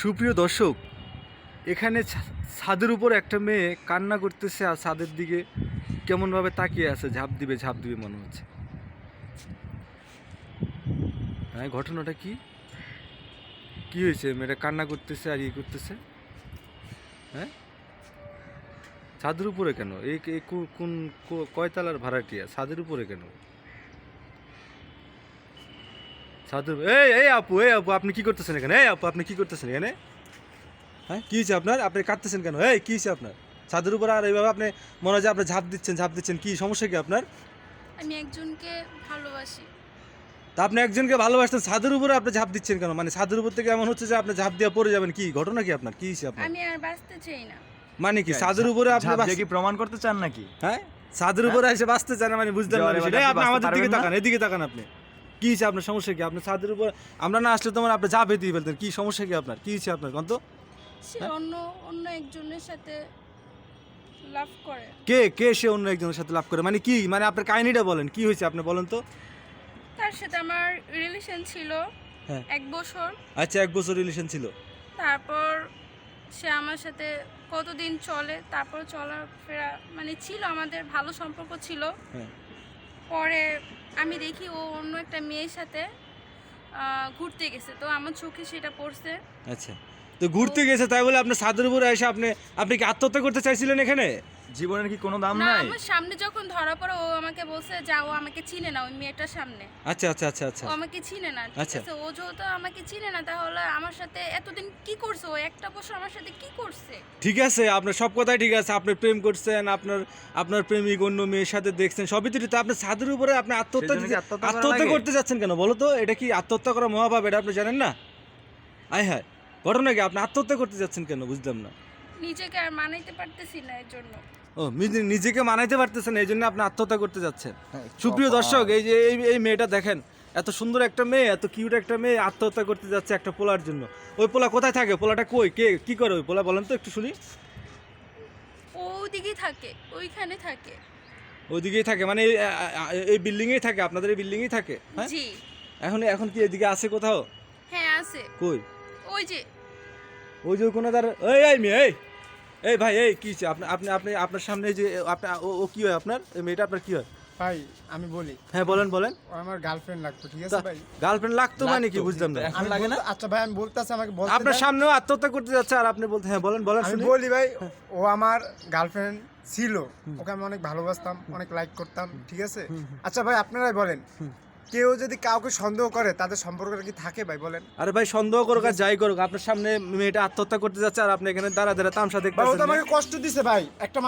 সুপ্রিয় দর্শক, এখানে ছাদের উপর একটা মেয়ে কান্না করতেছে আর ছাদের দিকে কেমনভাবে তাকিয়ে আছে, ঝাঁপ দিবে ঝাঁপ দিবে মনে হচ্ছে। হ্যাঁ ঘটনাটা কি? কি হয়েছে? মেয়েটা কান্না করতেছে আর ইয়ে করতেছে? হ্যাঁ? ছাদের উপরে কেন? এই কোন কয়তলার ভাড়াটিয়া? ছাদের উপরে কেন? ছাদের এই এই আপু এই আপু আপনি কি করতেছেন এখানে? এই আপু আপনি কি করতেছেন এখানে? হ্যাঁ কি হয়েছে আপনার? আপনি কাঁদতেছেন কেন? এই কি হয়েছে আপনার? ছাদের উপরে আর এইভাবে আপনি মনে হয় যে আপনি ঝাঁপ দিচ্ছেন ঝাঁপ দিচ্ছেন কি সমস্যা কি আপনার? আমি একজনকে ভালোবাসি। তা আপনি একজনকে ভালোবাসতেন ছাদের উপরে আপনি ঝাঁপ দিচ্ছেন কেন? মানে ছাদের উপর থেকে এমন হচ্ছে যে আপনি ঝাঁপ দিয়ে পড়ে যাবেন কি ঘটনা কি আপনার? কি হয়েছে আপনার? আমি আর বাঁচতে চাই না। মানে কি ছাদের উপরে আপনি ঝাঁপ দিয়ে কি প্রমাণ করতে চান নাকি? হ্যাঁ ছাদের উপরে এসে বাঁচতে চান না মানে বুঝলেন না জোরে বিষয়টা। বাতাসে এই আপনি আমাদের দিকে তাকান এদিকে তাকান আপনি। কি হয়েছে আপনার সমস্যা কি? আপনার ছাদের উপর আমরা না আসলে তোমার আপনি ঝাঁপে দিয়ে ফেলতেন কি সমস্যা কি আপনার? কি হয়েছে আপনার? সে হ্যাঁ? অন্য অন্য একজনের সাথে লাভ করে। কে কে সে অন্য একজনের সাথে লাভ করে? মানে কি? মানে আপনার কাহিনীটা বলেন কি হয়েছে আপনি বলেন তো। তার সাথে আমার রিলেশন ছিল হ্যাঁ। এক বছর। আচ্ছা এক বছর রিলেশন ছিল। তারপর সে আমার সাথে কতদিন চলে তারপর চলাফেরা মানে ছিল আমাদের ভালো সম্পর্ক ছিল। হ্যাঁ। পরে আমি দেখি ও অন্য একটা মেয়ের সাথে ঘুরতে গেছে। তো আমার চোখে সেটা পড়ছে। আচ্ছা। তো ঘুরতে গেছে তাই বলে আপনার ছাদের উপরে এসে আপনি আপনি কি আত্মহত্যা করতে চাইছিলেন এখানে? জীবনের কি কোনো দাম না নাই? আমার সামনে যখন ধরা পড়ে ও আমাকে বলছে যাও আমাকে চিনে না ওই মেয়েটার সামনে। আচ্ছা আচ্ছা আচ্ছা আচ্ছা। ও আমাকে চিনে না ঠিক আচ্ছা। আছে? ও যেহেতু আমাকে চিনে না তাহলে আমার সাথে এতদিন কি করছে? ও একটা বছর আমার সাথে কি করছে? ঠিক আছে আপনার সব কথাই ঠিক আছে। আপনি প্রেম করছেন আপনার আপনার প্রেমিক অন্য মেয়ের সাথে দেখছেন সবই তো ঠিক। তা আপনি ছাদের উপরে আপনি আত্মহত্যা সেজন্য কি দিতে- আত্মহত্যা করা আত্মহত্যা লাগে? করতে যাচ্ছেন কেন? বলো তো এটা কি আত্মহত্যা করা মহাভাব এটা আপনি জানেন না? আয় হায় ঘটনা কি? আপনি আত্মহত্যা করতে যাচ্ছেন কেন? বুঝলাম না। নিজেকে আর মানাইতে পারতেছি না এর জন্য। ও নিজে- নিজেকে মানাইতে পারতেছেন এই জন্য আপনি আত্মহত্যা করতে যাচ্ছেন। সুপ্রিয় দর্শক এই যে এই এই মেয়েটা দেখেন এত সুন্দর একটা মেয়ে এত কিউট একটা মেয়ে আত্মহত্যা করতে যাচ্ছে একটা পোলার জন্য। ওই পোলা কোথায় থাকে? পোলাটা কই? কে কি করে ওই পোলা? বলেন তো একটু শুনি। ওদিকেই থাকে ওইখানে থাকে। ওইদিকেই থাকে মানে এই- বিল্ডিংয়েই থাকে আপনাদের এই বিল্ডিংয়েই থাকে? হ্যাঁ? জি। এখন এখন কি এদিকে আছে কোথাও? হ্যাঁ আছে। কই? ওই যে। ওই যে কোনো তার এই এই মেয়ে এই! এই ভাই এই কি আপনি আপনি আপনি আপনার সামনে যে আপনি ও কি হয় আপনার? এই মেয়েটা আপনার কি হয়? ভাই আমি বলি। হ্যাঁ বলেন বলেন। আমার গার্লফ্রেন্ড লাগতো ঠিক আছে ভাই? গার্লফ্রেন্ড লাগতো মানে কি বুঝলাম না। এখন আমি লাগে না? আচ্ছা ভাই আমি বলতেছি আমাকে বলতে আপনার সামনেও আত্মহত্যা করতে যাচ্ছে আর আপনি বলতে হ্যাঁ বলেন বলেন আমি বলি ভাই ও আমার গার্লফ্রেন্ড ছিল। ওকে আমি অনেক ভালোবাসতাম অনেক লাইক করতাম ঠিক আছে? আচ্ছা ভাই আপনারাই বলেন। কেউ যদি কাউকে সন্দেহ করে তাদের সম্পর্কটা কি থাকে ভাই বলেন? আরে ভাই সন্দেহ করুক আর যাই করুক আপনার সামনে মেয়েটা আত্মহত্যা করতে যাচ্ছে আর আপনি এখানে দাঁড়া দাঁড়া তামসা ভাই ও তো দেখতেছেন আমাকে কষ্ট দিছে ভাই। একটা